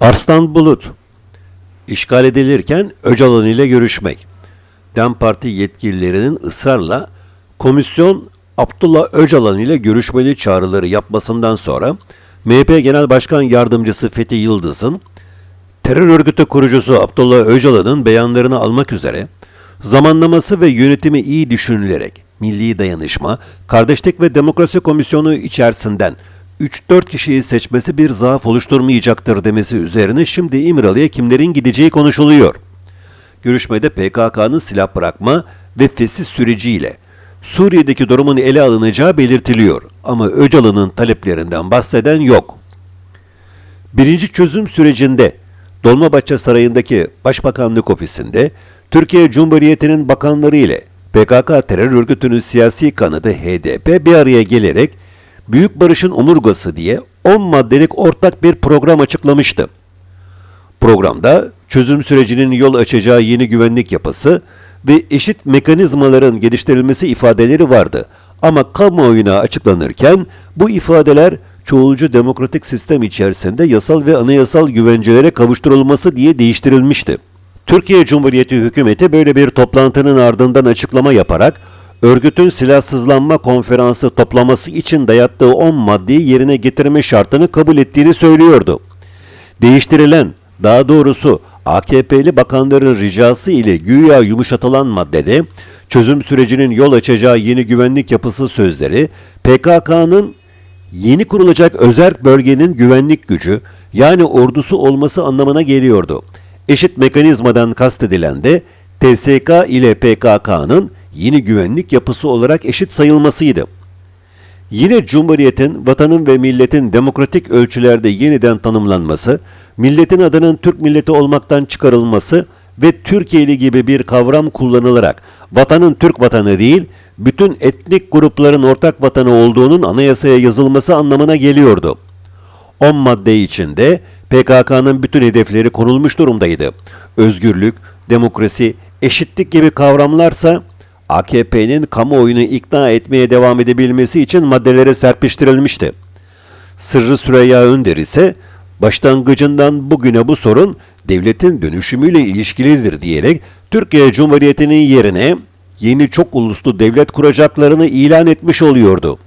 Arslan Bulut işgal edilirken Öcalan ile görüşmek. DEM Parti yetkililerinin ısrarla komisyon Abdullah Öcalan ile görüşmeli çağrıları yapmasından sonra MHP Genel Başkan Yardımcısı Fethi Yıldız'ın terör örgütü kurucusu Abdullah Öcalan'ın beyanlarını almak üzere zamanlaması ve yönetimi iyi düşünülerek Milli Dayanışma, Kardeşlik ve Demokrasi Komisyonu içerisinden 3-4 kişiyi seçmesi bir zaaf oluşturmayacaktır demesi üzerine şimdi İmralı'ya kimlerin gideceği konuşuluyor. Görüşmede PKK'nın silah bırakma ve fesih süreciyle Suriye'deki durumun ele alınacağı belirtiliyor ama Öcalan'ın taleplerinden bahseden yok. Birinci çözüm sürecinde Dolmabahçe Sarayı'ndaki Başbakanlık Ofisi'nde Türkiye Cumhuriyeti'nin bakanları ile PKK terör örgütünün siyasi kanadı HDP bir araya gelerek Büyük Barış'ın omurgası diye 10 maddelik ortak bir program açıklamıştı. Programda çözüm sürecinin yol açacağı yeni güvenlik yapısı ve eşit mekanizmaların geliştirilmesi ifadeleri vardı. Ama kamuoyuna açıklanırken bu ifadeler çoğulcu demokratik sistem içerisinde yasal ve anayasal güvencelere kavuşturulması diye değiştirilmişti. Türkiye Cumhuriyeti hükümeti böyle bir toplantının ardından açıklama yaparak örgütün silahsızlanma konferansı toplaması için dayattığı 10 maddeyi yerine getirme şartını kabul ettiğini söylüyordu. Değiştirilen, daha doğrusu AKP'li bakanların ricası ile güya yumuşatılan maddede çözüm sürecinin yol açacağı yeni güvenlik yapısı sözleri PKK'nın yeni kurulacak özerk bölgenin güvenlik gücü yani ordusu olması anlamına geliyordu. Eşit mekanizmadan kastedilen de TSK ile PKK'nın yeni güvenlik yapısı olarak eşit sayılmasıydı. Yine Cumhuriyet'in, vatanın ve milletin demokratik ölçülerde yeniden tanımlanması, milletin adının Türk milleti olmaktan çıkarılması ve Türkiye'li gibi bir kavram kullanılarak vatanın Türk vatanı değil, bütün etnik grupların ortak vatanı olduğunun anayasaya yazılması anlamına geliyordu. 10 madde içinde PKK'nın bütün hedefleri konulmuş durumdaydı. Özgürlük, demokrasi, eşitlik gibi kavramlarsa AKP'nin kamuoyunu ikna etmeye devam edebilmesi için maddelere serpiştirilmişti. Sırrı Süreyya Önder ise başlangıcından bugüne bu sorun devletin dönüşümüyle ilişkilidir diyerek Türkiye Cumhuriyeti'nin yerine yeni çok uluslu devlet kuracaklarını ilan etmiş oluyordu.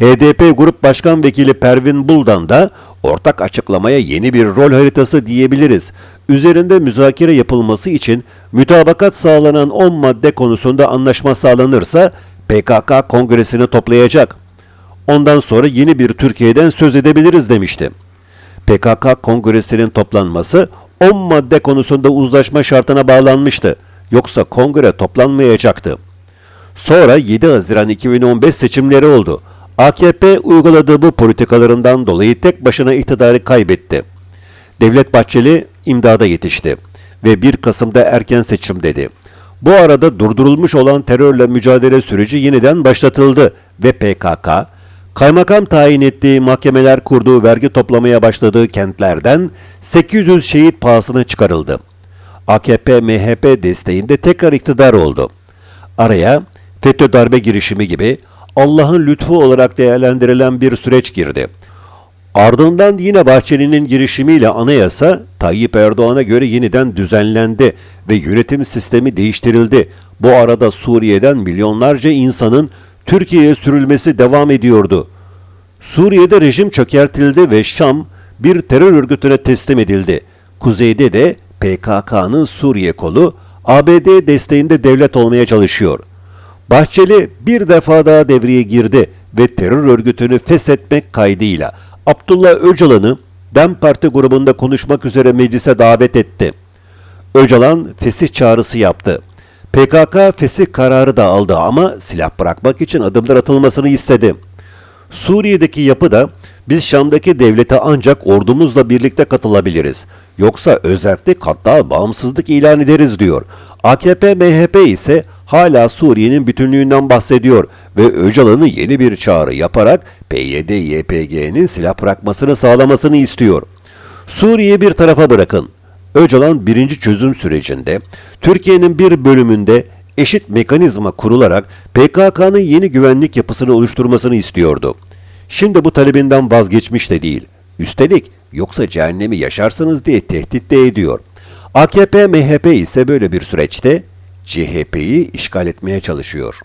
HDP Grup Başkan Vekili Pervin Buldan da ortak açıklamaya yeni bir rol haritası diyebiliriz. Üzerinde müzakere yapılması için mütabakat sağlanan 10 madde konusunda anlaşma sağlanırsa PKK kongresini toplayacak. Ondan sonra yeni bir Türkiye'den söz edebiliriz demişti. PKK kongresinin toplanması 10 madde konusunda uzlaşma şartına bağlanmıştı. Yoksa kongre toplanmayacaktı. Sonra 7 Haziran 2015 seçimleri oldu. AKP uyguladığı bu politikalarından dolayı tek başına iktidarı kaybetti. Devlet Bahçeli imdada yetişti ve 1 Kasım'da erken seçim dedi. Bu arada durdurulmuş olan terörle mücadele süreci yeniden başlatıldı ve PKK, kaymakam tayin ettiği mahkemeler kurduğu vergi toplamaya başladığı kentlerden 800 şehit pahasına çıkarıldı. AKP MHP desteğinde tekrar iktidar oldu. Araya FETÖ darbe girişimi gibi Allah'ın lütfu olarak değerlendirilen bir süreç girdi. Ardından yine Bahçeli'nin girişimiyle anayasa Tayyip Erdoğan'a göre yeniden düzenlendi ve yönetim sistemi değiştirildi. Bu arada Suriye'den milyonlarca insanın Türkiye'ye sürülmesi devam ediyordu. Suriye'de rejim çökertildi ve Şam bir terör örgütüne teslim edildi. Kuzeyde de PKK'nın Suriye kolu ABD desteğinde devlet olmaya çalışıyor. Bahçeli bir defa daha devreye girdi ve terör örgütünü feshetmek kaydıyla Abdullah Öcalan'ı DEM Parti grubunda konuşmak üzere meclise davet etti. Öcalan fesih çağrısı yaptı. PKK fesih kararı da aldı ama silah bırakmak için adımlar atılmasını istedi. Suriye'deki yapı da biz Şam'daki devlete ancak ordumuzla birlikte katılabiliriz. Yoksa özellik hatta bağımsızlık ilan ederiz diyor. AKP MHP ise hala Suriye'nin bütünlüğünden bahsediyor ve Öcalan'ı yeni bir çağrı yaparak PYD-YPG'nin silah bırakmasını sağlamasını istiyor. Suriye bir tarafa bırakın. Öcalan birinci çözüm sürecinde Türkiye'nin bir bölümünde eşit mekanizma kurularak PKK'nın yeni güvenlik yapısını oluşturmasını istiyordu. Şimdi bu talebinden vazgeçmiş de değil. Üstelik yoksa cehennemi yaşarsınız diye tehdit de ediyor. AKP, MHP ise böyle bir süreçte CHP'yi işgal etmeye çalışıyor.